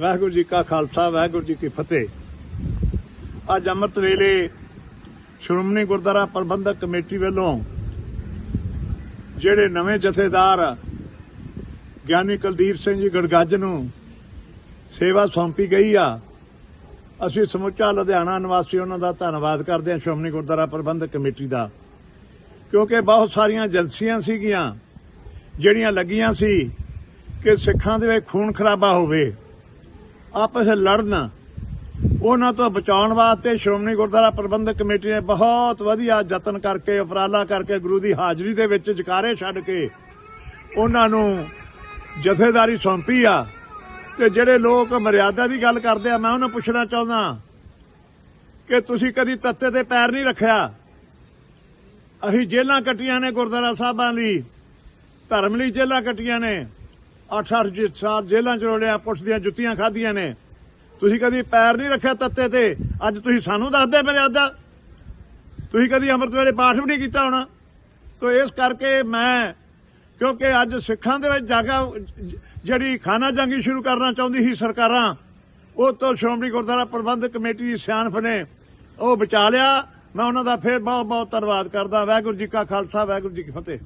ਵਾਹਿਗੁਰੂ ਜੀ ਕਾ ਖਾਲਸਾ, ਵਾਹਿਗੁਰੂ ਜੀ ਕੀ ਫਤਿਹ। ਅੱਜ ਅੰਮ੍ਰਿਤ ਵੇਲੇ ਸ਼੍ਰੋਮਣੀ ਗੁਰਦੁਆਰਾ ਪ੍ਰਬੰਧਕ ਕਮੇਟੀ ਵੱਲੋਂ ਜਿਹੜੇ ਨਵੇਂ ਜਥੇਦਾਰ ਗਿਆਨੀ ਕੁਲਦੀਪ ਸਿੰਘ ਜੀ ਗੜਗੱਜ ਨੂੰ ਸੇਵਾ ਸੌਂਪੀ ਗਈ ਆ, ਅਸੀਂ ਸਮੁੱਚਾ ਲੁਧਿਆਣਾ ਨਿਵਾਸੀ ਉਹਨਾਂ ਦਾ ਧੰਨਵਾਦ ਕਰਦੇ ਹਾਂ ਸ਼੍ਰੋਮਣੀ ਗੁਰਦੁਆਰਾ ਪ੍ਰਬੰਧਕ ਕਮੇਟੀ ਦਾ, ਕਿਉਂਕਿ ਬਹੁਤ ਸਾਰੀਆਂ ਏਜੰਸੀਆਂ ਸੀਗੀਆਂ ਜਿਹੜੀਆਂ ਲੱਗੀਆਂ ਸੀ ਕਿ ਸਿੱਖਾਂ ਦੇ ਵਿੱਚ ਖੂਨ ਖਰਾਬਾ ਹੋਵੇ। ਆਪਸ ਵਿੱਚ ਲੜਨ, ਉਹਨਾਂ ਤੋਂ ਬਚਾਉਣ ਵਾਸਤੇ ਸ਼੍ਰੋਮਣੀ ਗੁਰਦੁਆਰਾ ਪ੍ਰਬੰਧਕ ਕਮੇਟੀ ਨੇ ਬਹੁਤ ਵਧੀਆ ਯਤਨ ਕਰਕੇ, ਉਪਰਾਲਾ ਕਰਕੇ ਗੁਰੂ ਦੀ ਹਾਜ਼ਰੀ ਦੇ ਵਿੱਚ ਜਕਾਰੇ ਛੱਡ ਕੇ ਉਹਨਾਂ ਨੂੰ ਜਥੇਦਾਰੀ ਸੌਂਪੀ ਆ। ਤੇ ਜਿਹੜੇ ਲੋਕ ਮਰਿਆਦਾ ਦੀ ਗੱਲ ਕਰਦੇ ਆ, ਮੈਂ ਉਹਨਾਂ ਪੁੱਛਣਾ ਚਾਹੁੰਦਾ ਕਿ ਤੁਸੀਂ ਕਦੀ ਤੱਤੇ ਤੇ ਪੈਰ ਨਹੀਂ ਰੱਖਿਆ? ਅਸੀਂ ਜੇਲਾਂ ਕੱਟੀਆਂ ਨੇ ਗੁਰਦੁਆਰਾ ਸਾਹਿਬਾਂ ਲਈ, ਧਰਮ ਲਈ ਜੇਲਾਂ ਕੱਟੀਆਂ ਨੇ। 8-8 ਸਾਲ ਜੇਲ੍ਹਾਂ ਚ ਰੋੜਿਆ ਪੁਲਿਸ ਦੀਆਂ ਜੁੱਤੀਆਂ ਖਾਧੀਆਂ ਨੇ। ਤੁਸੀਂ ਕਦੀ ਪੈਰ ਨਹੀਂ ਰੱਖਿਆ ਤੱਤੇ ਤੇ? ਅੱਜ ਤੁਸੀਂ ਸਾਨੂੰ ਦੱਸਦੇ ਮੇਰੇ ਮਰਿਆਦਾ ਤੁਸੀਂ ਕਦੀ ਅੰਮ੍ਰਿਤ ਵੇਲੇ ਪਾਠ ਵੀ ਨਹੀਂ ਕੀਤਾ ਹੋਣਾ? ਤੋ ਇਸ ਕਰਕੇ ਮੈਂ, ਕਿਉਂਕਿ ਅੱਜ ਸਿੱਖਾਂ ਦੇ ਵਿੱਚ ਜਾਗਾ, ਜਿਹੜੀ ਖਾਨਾ ਜੰਗੀ ਸ਼ੁਰੂ ਕਰਨਾ ਚਾਹੁੰਦੀ ਸੀ ਸਰਕਾਰਾਂ, ਉਹ ਤੋਂ ਸ਼੍ਰੋਮਣੀ ਗੁਰਦੁਆਰਾ ਪ੍ਰਬੰਧਕ ਕਮੇਟੀ ਦੀ ਸਿਆਣਪ ਨੇ ਉਹ ਬਚਾ ਲਿਆ। ਮੈਂ ਉਹਨਾਂ ਦਾ ਫੇਰ ਬਹੁਤ ਬਹੁਤ ਧੰਨਵਾਦ ਕਰਦਾ। ਵਾਹਿਗੁਰੂ ਜੀ ਕਾ ਖਾਲਸਾ, ਵਾਹਿਗੁਰੂ ਜੀ ਕੀ ਫਤਿਹ।